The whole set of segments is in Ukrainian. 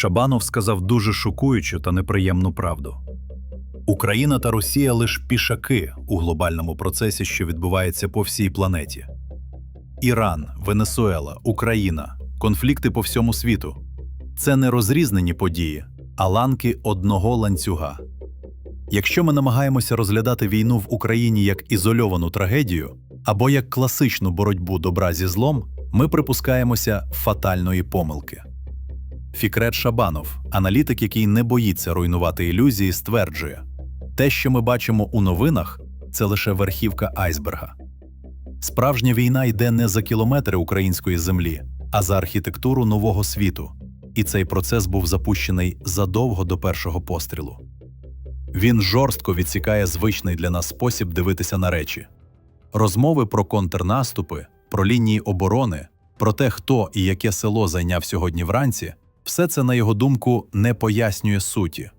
Шабанов сказав дуже шокуючу та неприємну правду. Україна та Росія лише пішаки у глобальному процесі, що відбувається по всій планеті. Іран, Венесуела, Україна, конфлікти по всьому світу це не розрізнені події, а ланки одного ланцюга. Якщо ми намагаємося розглядати війну в Україні як ізольовану трагедію або як класичну боротьбу добра зі злом, ми припускаємося фатальної помилки. Фікрет Шабанов, аналітик, який не боїться руйнувати ілюзії, стверджує: те, що ми бачимо у новинах, це лише верхівка айсберга. Справжня війна йде не за кілометри української землі, а за архітектуру нового світу. І цей процес був запущений задовго до першого пострілу. Він жорстко відсікає звичний для нас спосіб дивитися на речі. Розмови про контрнаступи, про лінії оборони, про те, хто і яке село зайняв сьогодні вранці, все це, на його думку, не пояснює суті.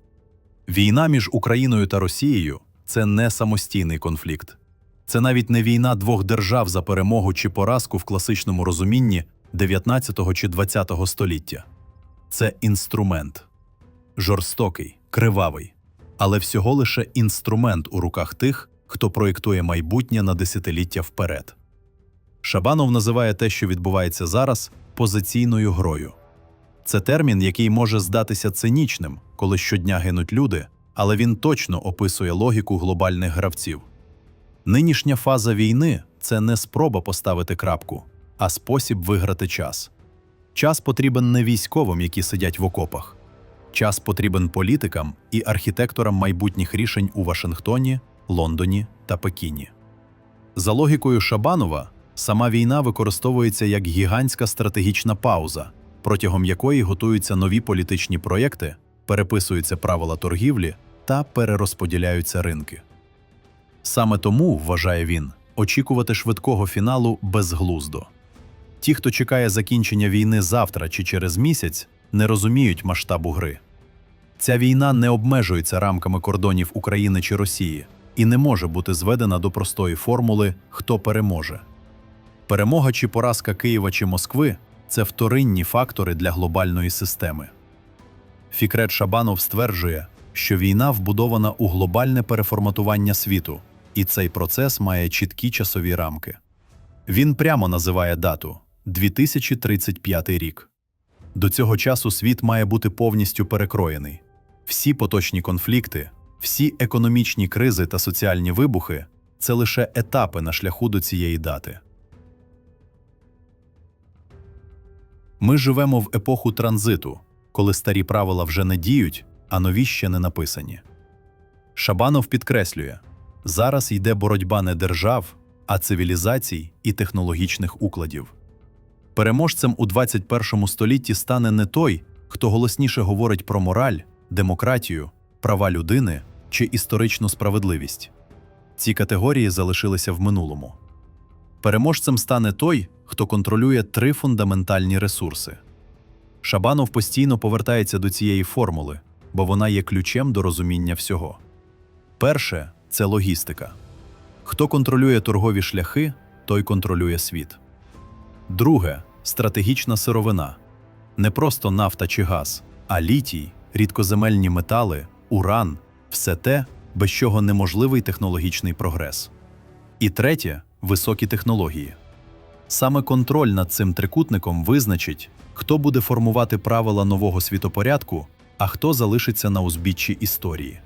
Війна між Україною та Росією це не самостійний конфлікт. Це навіть не війна двох держав за перемогу чи поразку в класичному розумінні 19 чи 20 століття. Це інструмент жорстокий, кривавий, але всього лише інструмент у руках тих, хто проєктує майбутнє на десятиліття вперед. Шабанов називає те, що відбувається зараз, позиційною грою. Це термін, який може здатися цинічним, коли щодня гинуть люди, але він точно описує логіку глобальних гравців. Нинішня фаза війни це не спроба поставити крапку, а спосіб виграти час. Час потрібен не військовим, які сидять в окопах. Час потрібен політикам і архітекторам майбутніх рішень у Вашингтоні, Лондоні та Пекіні. За логікою Шабанова, сама війна використовується як гігантська стратегічна пауза, протягом якої готуються нові політичні проєкти, переписуються правила торгівлі та перерозподіляються ринки. Саме тому, вважає він, очікувати швидкого фіналу безглуздо. Ті, хто чекає закінчення війни завтра чи через місяць, не розуміють масштабу гри. Ця війна не обмежується рамками кордонів України чи Росії і не може бути зведена до простої формули хто переможе. Перемога чи поразка Києва чи Москви це вторинні фактори для глобальної системи. Фікрет Шабанов стверджує, що війна вбудована у глобальне переформатування світу, і цей процес має чіткі часові рамки. Він прямо називає дату 2035 рік. До цього часу світ має бути повністю перекроєний. Всі поточні конфлікти, всі економічні кризи та соціальні вибухи це лише етапи на шляху до цієї дати. Ми живемо в епоху транзиту, коли старі правила вже не діють, а нові ще не написані. Шабанов підкреслює зараз йде боротьба не держав, а цивілізацій і технологічних укладів. Переможцем у 21 столітті стане не той, хто голосніше говорить про мораль, демократію, права людини чи історичну справедливість. Ці категорії залишилися в минулому. Переможцем стане той, хто контролює три фундаментальні ресурси. Шабанов постійно повертається до цієї формули, бо вона є ключем до розуміння всього. Перше це логістика. Хто контролює торгові шляхи, той контролює світ. Друге стратегічна сировина. Не просто нафта чи газ, а літій, рідкоземельні метали, уран все те, без чого неможливий технологічний прогрес. І третє високі технології. Саме контроль над цим трикутником визначить, хто буде формувати правила нового світопорядку, а хто залишиться на узбіччі історії.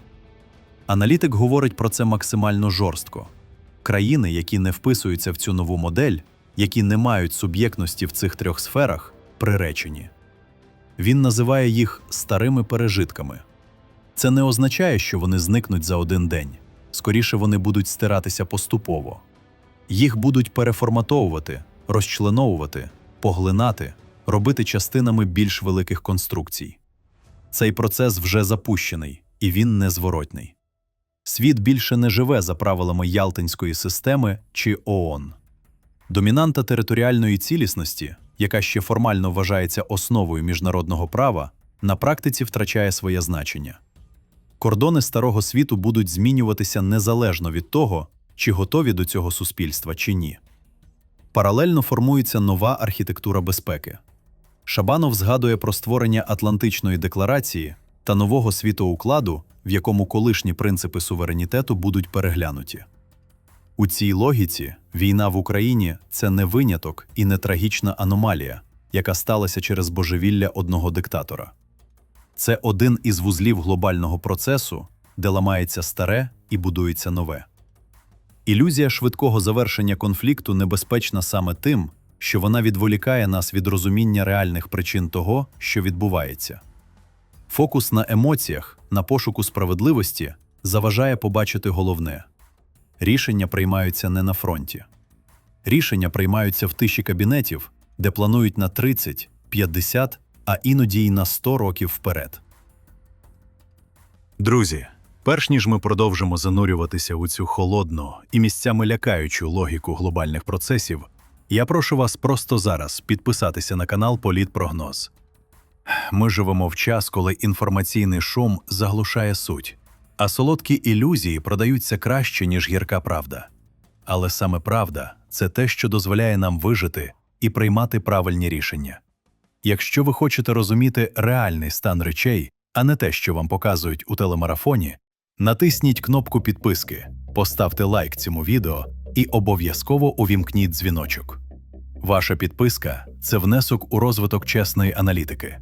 Аналітик говорить про це максимально жорстко. Країни, які не вписуються в цю нову модель, які не мають суб'єктності в цих трьох сферах, приречені. Він називає їх старими пережитками. Це не означає, що вони зникнуть за один день. Скоріше вони будуть стиратися поступово. Їх будуть переформатовувати, розчленовувати, поглинати, робити частинами більш великих конструкцій. Цей процес вже запущений, і він незворотний. Світ більше не живе за правилами Ялтинської системи чи ООН. Домінанта територіальної цілісності, яка ще формально вважається основою міжнародного права, на практиці втрачає своє значення. Кордони старого світу будуть змінюватися незалежно від того, чи готові до цього суспільства чи ні. Паралельно формується нова архітектура безпеки. Шабанов згадує про створення Атлантичної декларації та нового світоукладу, в якому колишні принципи суверенітету будуть переглянуті. У цій логіці війна в Україні це не виняток і не трагічна аномалія, яка сталася через божевілля одного диктатора. Це один із вузлів глобального процесу, де ламається старе і будується нове. Ілюзія швидкого завершення конфлікту небезпечна саме тим, що вона відволікає нас від розуміння реальних причин того, що відбувається. Фокус на емоціях, на пошуку справедливості заважає побачити головне рішення приймаються не на фронті. Рішення приймаються в тиші кабінетів, де планують на 30, 50, а іноді й на 100 років вперед. Друзі, перш ніж ми продовжимо занурюватися у цю холодну і місцями лякаючу логіку глобальних процесів, я прошу вас просто зараз підписатися на канал Політпрогноз. Ми живемо в час, коли інформаційний шум заглушає суть, а солодкі ілюзії продаються краще, ніж гірка правда. Але саме правда це те, що дозволяє нам вижити і приймати правильні рішення. Якщо ви хочете розуміти реальний стан речей, а не те, що вам показують у телемарафоні, натисніть кнопку підписки, поставте лайк цьому відео і обов'язково увімкніть дзвіночок. Ваша підписка це внесок у розвиток чесної аналітики.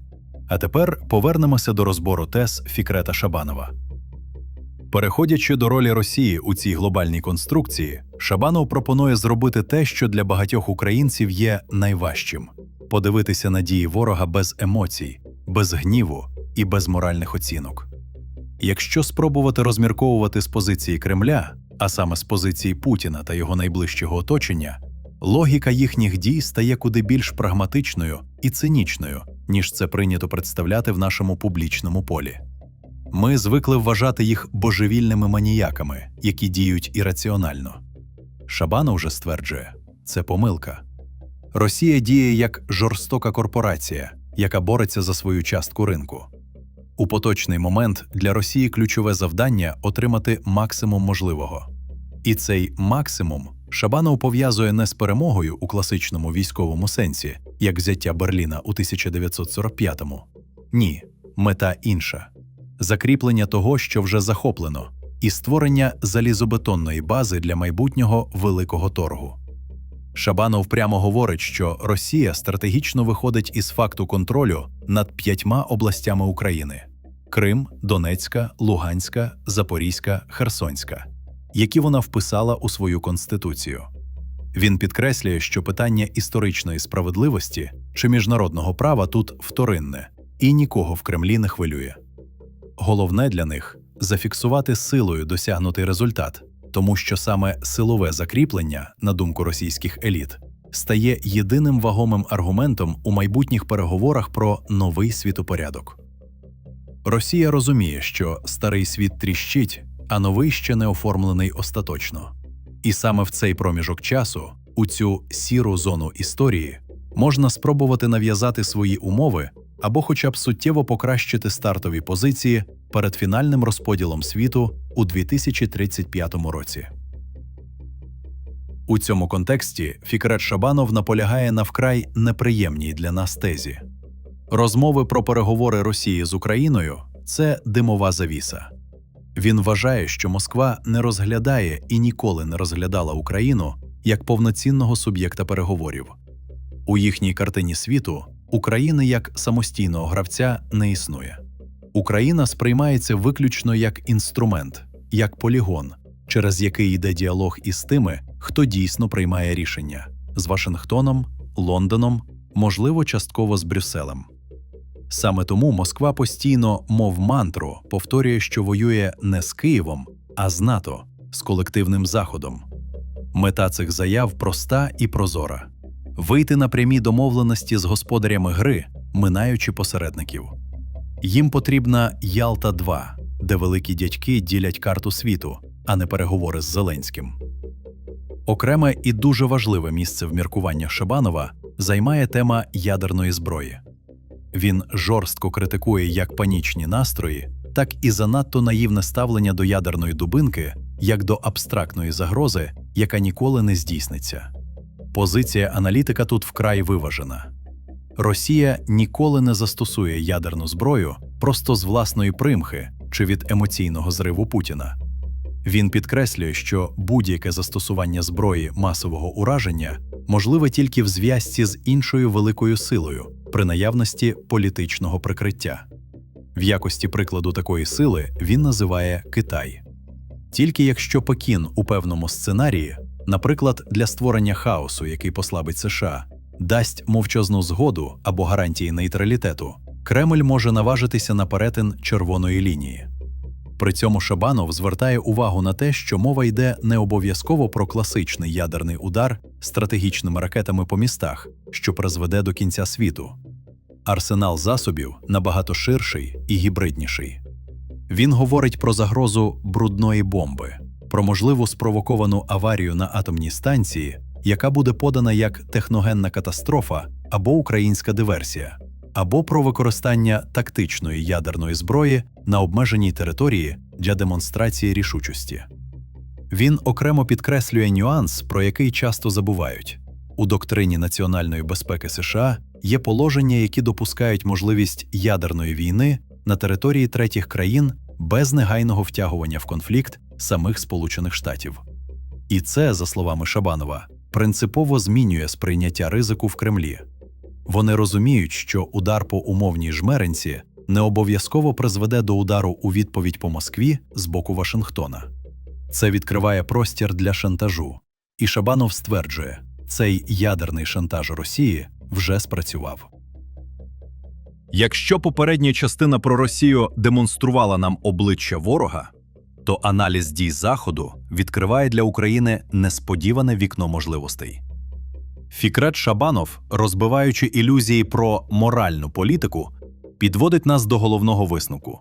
А тепер повернемося до розбору тез Фікрета Шабанова. Переходячи до ролі Росії у цій глобальній конструкції, Шабанов пропонує зробити те, що для багатьох українців є найважчим подивитися на дії ворога без емоцій, без гніву і без моральних оцінок. Якщо спробувати розмірковувати з позиції Кремля, а саме з позиції Путіна та його найближчого оточення, логіка їхніх дій стає куди більш прагматичною і цинічною, ніж це прийнято представляти в нашому публічному полі. Ми звикли вважати їх божевільними маніяками, які діють ірраціонально. Шабанов вже стверджує, це помилка. Росія діє як жорстока корпорація, яка бореться за свою частку ринку. У поточний момент для Росії ключове завдання отримати максимум можливого. І цей максимум Шабанов пов'язує не з перемогою у класичному військовому сенсі, як взяття Берліна у 1945-му. Ні, мета інша закріплення того, що вже захоплено, і створення залізобетонної бази для майбутнього великого торгу. Шабанов прямо говорить, що Росія стратегічно виходить із факту контролю над п'ятьма областями України: Крим, Донецька, Луганська, Запорізька, Херсонська, які вона вписала у свою конституцію. Він підкреслює, що питання історичної справедливості чи міжнародного права тут вторинне і нікого в Кремлі не хвилює. Головне для них зафіксувати силою досягнутий результат, тому що саме силове закріплення, на думку російських еліт, стає єдиним вагомим аргументом у майбутніх переговорах про новий світопорядок. Росія розуміє, що старий світ тріщить, а новий ще не оформлений остаточно. І саме в цей проміжок часу, у цю сіру зону історії, можна спробувати нав'язати свої умови або хоча б суттєво покращити стартові позиції перед фінальним розподілом світу у 2035 році. У цьому контексті Фікрет Шабанов наполягає на вкрай неприємній для нас тезі. Розмови про переговори Росії з Україною це димова завіса. Він вважає, що Москва не розглядає і ніколи не розглядала Україну як повноцінного суб'єкта переговорів. У їхній картині світу України як самостійного гравця не існує. Україна сприймається виключно як інструмент, як полігон, через який йде діалог із тими, хто дійсно приймає рішення з Вашингтоном, Лондоном, можливо, частково з Брюсселем. Саме тому Москва постійно, мов мантру, повторює, що воює не з Києвом, а з НАТО, з колективним Заходом. Мета цих заяв проста і прозора вийти на прямі домовленості з господарями гри, минаючи посередників. Їм потрібна Ялта 2 де великі дядьки ділять карту світу, а не переговори з Зеленським. Окреме і дуже важливе місце в міркуваннях Шабанова займає тема ядерної зброї. Він жорстко критикує як панічні настрої, так і занадто наївне ставлення до ядерної дубинки як до абстрактної загрози, яка ніколи не здійсниться. Позиція аналітика тут вкрай виважена. Росія ніколи не застосує ядерну зброю просто з власної примхи чи від емоційного зриву Путіна. Він підкреслює, що будь-яке застосування зброї масового ураження можливе тільки в зв'язці з іншою великою силою при наявності політичного прикриття. В якості прикладу такої сили він називає Китай. Тільки якщо Пекін у певному сценарії, наприклад, для створення хаосу, який послабить США, дасть мовчазну згоду або гарантії нейтралітету, Кремль може наважитися на перетин червоної лінії. При цьому Шабанов звертає увагу на те, що мова йде не обов'язково про класичний ядерний удар стратегічними ракетами по містах, що призведе до кінця світу. Арсенал засобів набагато ширший і гібридніший. Він говорить про загрозу брудної бомби, про можливу спровоковану аварію на атомній станції, яка буде подана як техногенна катастрофа або українська диверсія, або про використання тактичної ядерної зброї на обмеженій території для демонстрації рішучості. Він окремо підкреслює нюанс, про який часто забувають. У доктрині національної безпеки США є положення, які допускають можливість ядерної війни на території третіх країн без негайного втягування в конфлікт самих Сполучених Штатів. І це, за словами Шабанова, принципово змінює сприйняття ризику в Кремлі. Вони розуміють, що удар по умовній жмеренці не обов'язково призведе до удару у відповідь по Москві з боку Вашингтона. Це відкриває простір для шантажу. І Шабанов стверджує, цей ядерний шантаж Росії вже спрацював. Якщо попередня частина про Росію демонструвала нам обличчя ворога, то аналіз дій Заходу відкриває для України несподіване вікно можливостей. Фікрет Шабанов, розбиваючи ілюзії про моральну політику, підводить нас до головного висновку.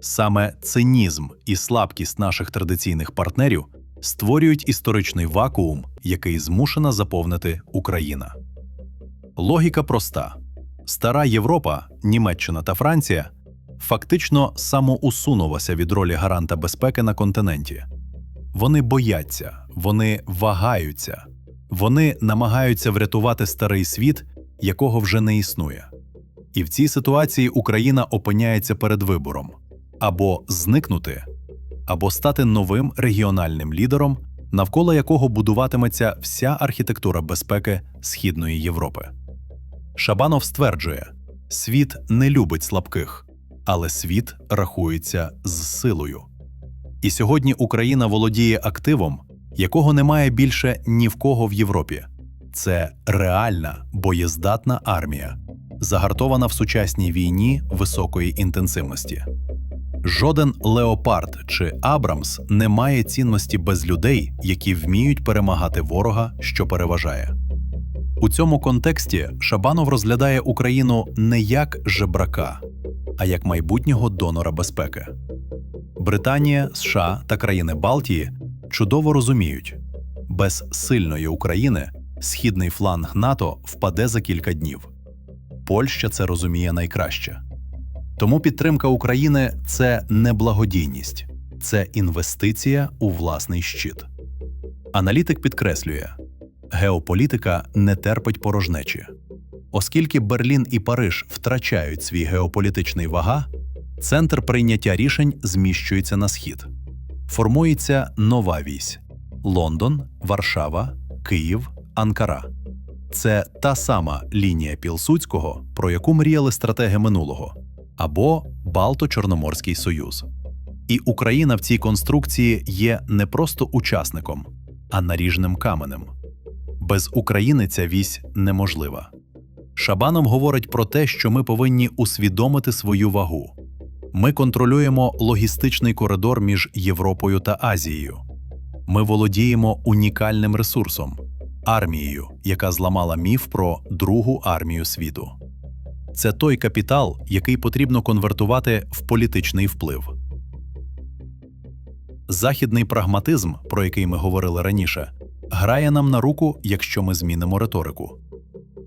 Саме цинізм і слабкість наших традиційних партнерів створюють історичний вакуум, який змушена заповнити Україна. Логіка проста: стара Європа, Німеччина та Франція фактично самоусунулася від ролі гаранта безпеки на континенті. Вони бояться, вони вагаються, вони намагаються врятувати старий світ, якого вже не існує. І в цій ситуації Україна опиняється перед вибором або зникнути, або стати новим регіональним лідером, навколо якого будуватиметься вся архітектура безпеки Східної Європи. Шабанов стверджує: світ не любить слабких, але світ рахується з силою. І сьогодні Україна володіє активом, якого немає більше ні в кого в Європі. Це реальна боєздатна армія, загартована в сучасній війні високої інтенсивності. Жоден леопард чи Абрамс не має цінності без людей, які вміють перемагати ворога, що переважає. У цьому контексті Шабанов розглядає Україну не як жебрака, а як майбутнього донора безпеки. Британія, США та країни Балтії чудово розуміють, без сильної України східний фланг НАТО впаде за кілька днів. Польща це розуміє найкраще. Тому підтримка України це не благодійність, це інвестиція у власний щит. Аналітик підкреслює, геополітика не терпить порожнечі. Оскільки Берлін і Париж втрачають свій геополітичний вага, центр прийняття рішень зміщується на схід. Формується нова вісь Лондон, Варшава, Київ, Анкара. Це та сама лінія Пілсудського, про яку мріяли стратеги минулого, або Балто-Чорноморський Союз. І Україна в цій конструкції є не просто учасником, а наріжним каменем. Без України ця вісь неможлива. Шабанов говорить про те, що ми повинні усвідомити свою вагу. Ми контролюємо логістичний коридор між Європою та Азією. Ми володіємо унікальним ресурсом армією, яка зламала міф про Другу армію світу. Це той капітал, який потрібно конвертувати в політичний вплив. Західний прагматизм, про який ми говорили раніше, грає нам на руку, якщо ми змінимо риторику.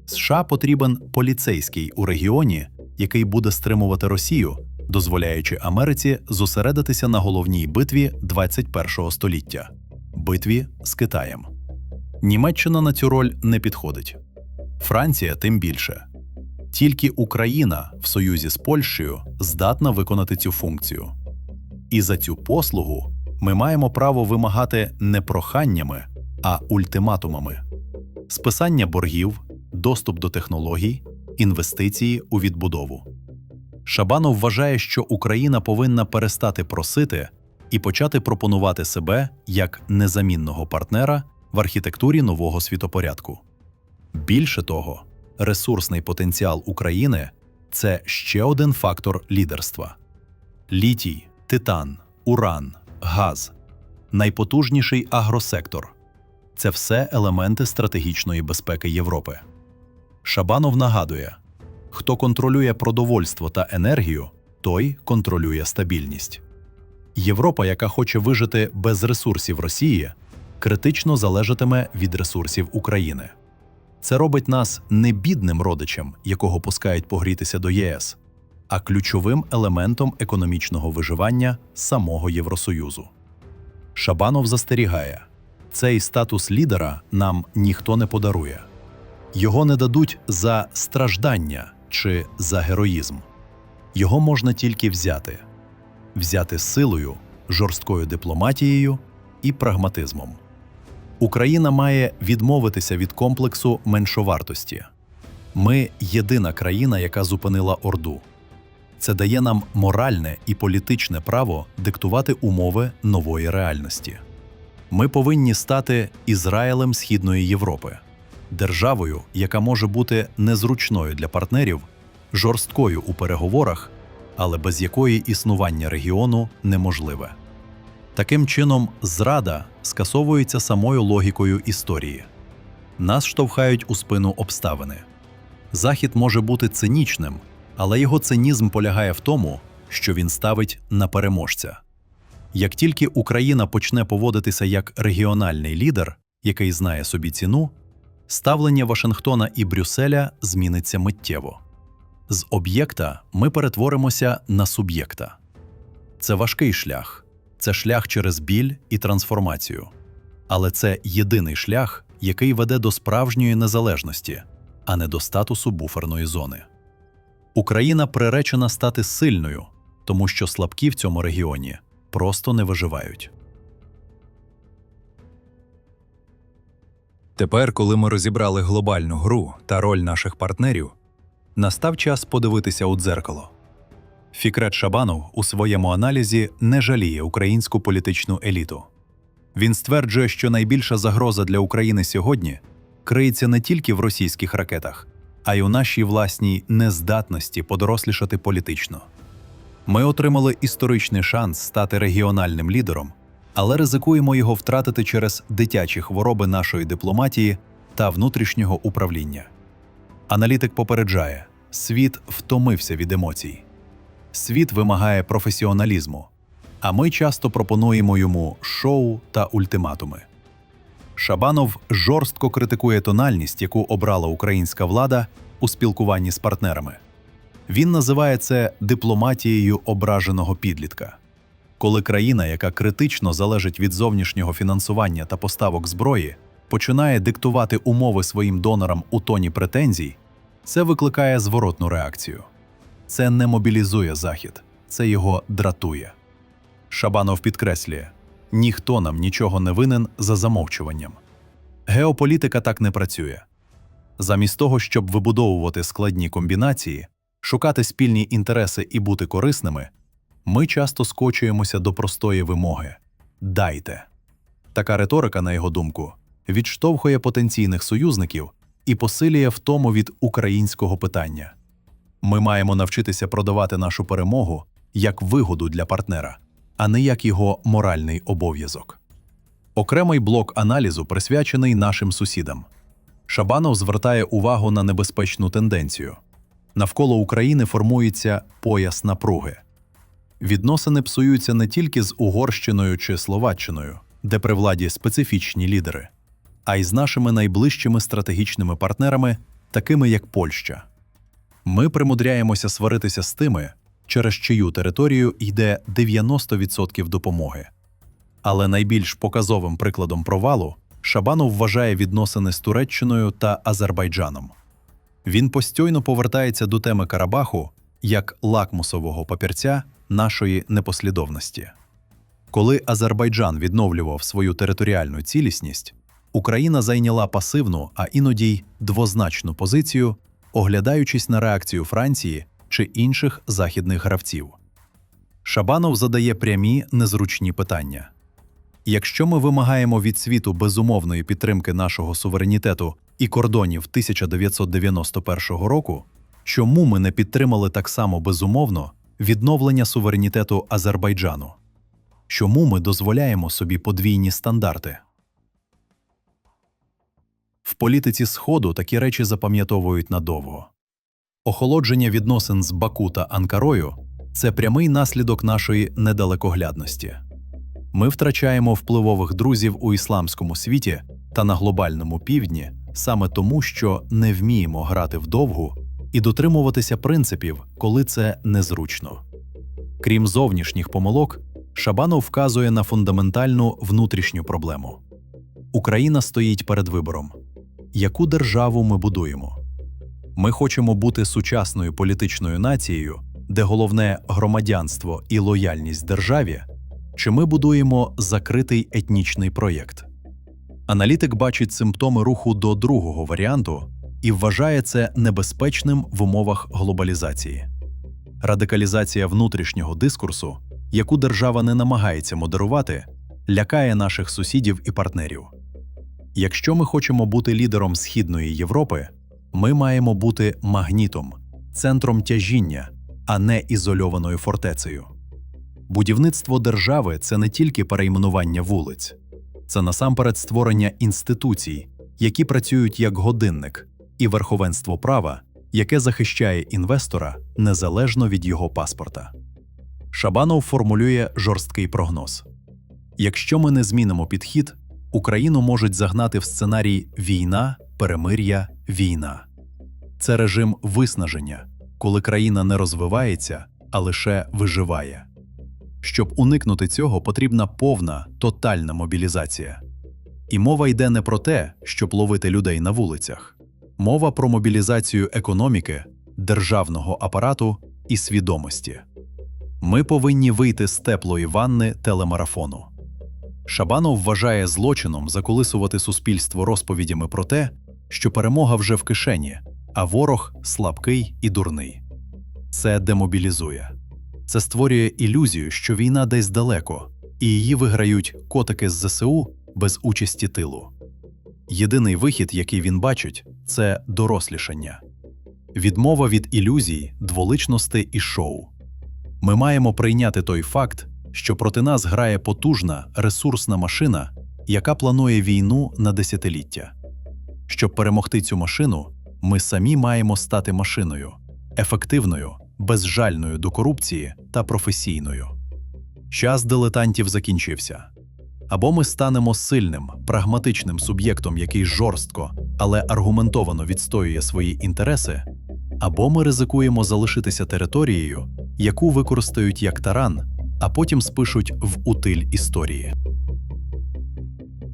США потрібен поліцейський у регіоні, який буде стримувати Росію, дозволяючи Америці зосередитися на головній битві 21-го століття битві з Китаєм. Німеччина на цю роль не підходить, Франція тим більше. Тільки Україна в союзі з Польщею здатна виконати цю функцію. І за цю послугу ми маємо право вимагати не проханнями, а ультиматумами: списання боргів, доступ до технологій, інвестиції у відбудову. Шабанов вважає, що Україна повинна перестати просити і почати пропонувати себе як незамінного партнера в архітектурі нового світопорядку. Більше того, ресурсний потенціал України це ще один фактор лідерства: літій, титан, уран, газ, найпотужніший агросектор це все елементи стратегічної безпеки Європи. Шабанов нагадує: хто контролює продовольство та енергію, той контролює стабільність. Європа, яка хоче вижити без ресурсів Росії, критично залежатиме від ресурсів України. Це робить нас не бідним родичем, якого пускають погрітися до ЄС, а ключовим елементом економічного виживання самого Євросоюзу. Шабанов застерігає: цей статус лідера нам ніхто не подарує. Його не дадуть за страждання чи за героїзм. Його можна тільки взяти взяти силою, жорсткою дипломатією і прагматизмом. Україна має відмовитися від комплексу меншовартості. Ми єдина країна, яка зупинила Орду. Це дає нам моральне і політичне право диктувати умови нової реальності. Ми повинні стати Ізраїлем Східної Європи, державою, яка може бути незручною для партнерів, жорсткою у переговорах, але без якої існування регіону неможливе. Таким чином, зрада скасовується самою логікою історії. Нас штовхають у спину обставини. Захід може бути цинічним, але його цинізм полягає в тому, що він ставить на переможця. Як тільки Україна почне поводитися як регіональний лідер, який знає собі ціну, ставлення Вашингтона і Брюсселя зміниться миттєво. З об'єкта ми перетворимося на суб'єкта. Це важкий шлях, це шлях через біль і трансформацію. Але це єдиний шлях, який веде до справжньої незалежності, а не до статусу буферної зони. Україна приречена стати сильною, тому що слабкі в цьому регіоні просто не виживають. Тепер, коли ми розібрали глобальну гру та роль наших партнерів, настав час подивитися у дзеркало. Фікрет Шабанов у своєму аналізі не жаліє українську політичну еліту. Він стверджує, що найбільша загроза для України сьогодні криється не тільки в російських ракетах, а й у нашій власній нездатності подорослішати політично. Ми отримали історичний шанс стати регіональним лідером, але ризикуємо його втратити через дитячі хвороби нашої дипломатії та внутрішнього управління. Аналітик попереджає: світ втомився від емоцій. Світ вимагає професіоналізму, а ми часто пропонуємо йому шоу та ультиматуми. Шабанов жорстко критикує тональність, яку обрала українська влада у спілкуванні з партнерами. Він називає це дипломатією ображеного підлітка. Коли країна, яка критично залежить від зовнішнього фінансування та поставок зброї, починає диктувати умови своїм донорам у тоні претензій, це викликає зворотну реакцію. Це не мобілізує Захід, це його дратує. Шабанов підкреслює: ніхто нам нічого не винен за замовчуванням. Геополітика так не працює. Замість того, щоб вибудовувати складні комбінації, шукати спільні інтереси і бути корисними, ми часто скочуємося до простої вимоги дайте. Така риторика, на його думку, відштовхує потенційних союзників і посилює втому від українського питання. Ми маємо навчитися продавати нашу перемогу як вигоду для партнера, а не як його моральний обов'язок. Окремий блок аналізу присвячений нашим сусідам. Шабанов звертає увагу на небезпечну тенденцію. Навколо України формується пояс напруги. Відносини псуються не тільки з Угорщиною чи Словаччиною, де при владі специфічні лідери, а й з нашими найближчими стратегічними партнерами, такими як Польща. Ми примудряємося сваритися з тими, через чию територію йде 90% допомоги. Але найбільш показовим прикладом провалу Шабанов вважає відносини з Туреччиною та Азербайджаном. Він постійно повертається до теми Карабаху як лакмусового папірця нашої непослідовності. Коли Азербайджан відновлював свою територіальну цілісність, Україна зайняла пасивну, а іноді й двозначну позицію, оглядаючись на реакцію Франції чи інших західних гравців. Шабанов задає прямі незручні питання. Якщо ми вимагаємо від світу безумовної підтримки нашого суверенітету і кордонів 1991 року, чому ми не підтримали так само безумовно відновлення суверенітету Азербайджану? Чому ми дозволяємо собі подвійні стандарти? В політиці Сходу такі речі запам'ятовують надовго. Охолодження відносин з Баку та Анкарою це прямий наслідок нашої недалекоглядності. Ми втрачаємо впливових друзів у ісламському світі та на глобальному півдні саме тому, що не вміємо грати вдовгу і дотримуватися принципів, коли це незручно. Крім зовнішніх помилок, Шабанов вказує на фундаментальну внутрішню проблему. Україна стоїть перед вибором. Яку державу ми будуємо? Ми хочемо бути сучасною політичною нацією, де головне громадянство і лояльність державі, чи ми будуємо закритий етнічний проєкт. Аналітик бачить симптоми руху до другого варіанту і вважає це небезпечним в умовах глобалізації. Радикалізація внутрішнього дискурсу, яку держава не намагається модерувати, лякає наших сусідів і партнерів. Якщо ми хочемо бути лідером Східної Європи, ми маємо бути магнітом, центром тяжіння, а не ізольованою фортецею. Будівництво держави це не тільки перейменування вулиць, це насамперед створення інституцій, які працюють як годинник, і верховенство права, яке захищає інвестора незалежно від його паспорта. Шабанов формулює жорсткий прогноз: якщо ми не змінимо підхід, Україну можуть загнати в сценарій війна, перемир'я, війна. Це режим виснаження, коли країна не розвивається, а лише виживає. Щоб уникнути цього, потрібна повна, тотальна мобілізація. І мова йде не про те, щоб ловити людей на вулицях. Мова про мобілізацію економіки, державного апарату і свідомості. Ми повинні вийти з теплої ванни телемарафону. Шабанов вважає злочином заколисувати суспільство розповідями про те, що перемога вже в кишені, а ворог слабкий і дурний. Це демобілізує. Це створює ілюзію, що війна десь далеко, і її виграють котики з ЗСУ без участі тилу. Єдиний вихід, який він бачить, це дорослішання, відмова від ілюзій, дволичності і шоу. Ми маємо прийняти той факт, що проти нас грає потужна ресурсна машина, яка планує війну на десятиліття. Щоб перемогти цю машину, ми самі маємо стати машиною, ефективною, безжальною до корупції та професійною. Час дилетантів закінчився. Або ми станемо сильним, прагматичним суб'єктом, який жорстко, але аргументовано відстоює свої інтереси, або ми ризикуємо залишитися територією, яку використають як таран, а потім спишуть в утиль історії.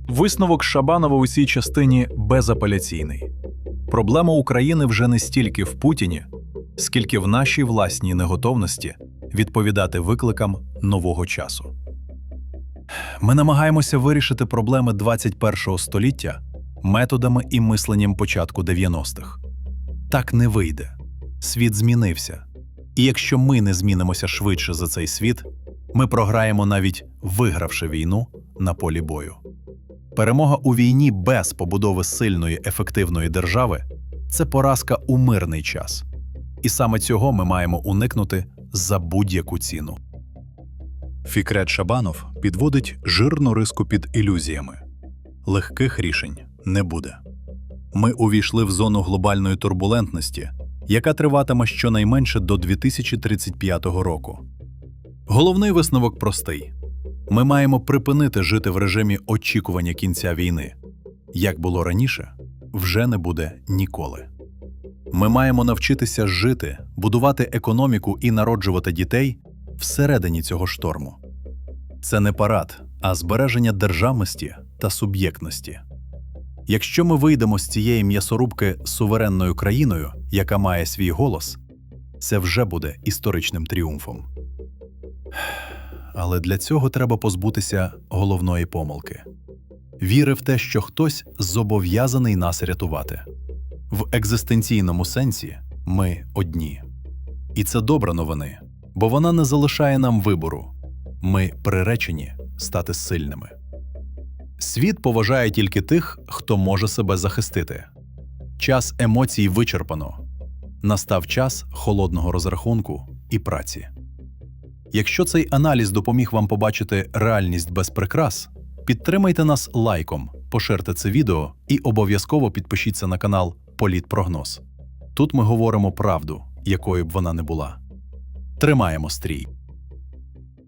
Висновок Шабанова у цій частині безапеляційний. Проблема України вже не стільки в Путіні, скільки в нашій власній неготовності відповідати викликам нового часу. Ми намагаємося вирішити проблеми 21-го століття методами і мисленням початку 90-х. Так не вийде. Світ змінився. І якщо ми не змінимося швидше за цей світ, ми програємо навіть вигравши війну на полі бою. Перемога у війні без побудови сильної ефективної держави це поразка у мирний час. І саме цього ми маємо уникнути за будь-яку ціну. Фікрет Шабанов підводить жирну риску під ілюзіями. Легких рішень не буде. Ми увійшли в зону глобальної турбулентності, яка триватиме щонайменше до 2035 року. Головний висновок простий: ми маємо припинити жити в режимі очікування кінця війни. Як було раніше, вже не буде ніколи. Ми маємо навчитися жити, будувати економіку і народжувати дітей всередині цього шторму. Це не парад, а збереження державності та суб'єктності. Якщо ми вийдемо з цієї м'ясорубки суверенною країною, яка має свій голос, це вже буде історичним тріумфом. Але для цього треба позбутися головної помилки віри в те, що хтось зобов'язаний нас рятувати. В екзистенційному сенсі ми одні. І це добра новини, бо вона не залишає нам вибору. Ми приречені стати сильними. Світ поважає тільки тих, хто може себе захистити. Час емоцій вичерпано. Настав час холодного розрахунку і праці. Якщо цей аналіз допоміг вам побачити реальність без прикрас, підтримайте нас лайком, поширте це відео і обов'язково підпишіться на канал Політпрогноз. Тут ми говоримо правду, якою б вона не була. Тримаємо стрій.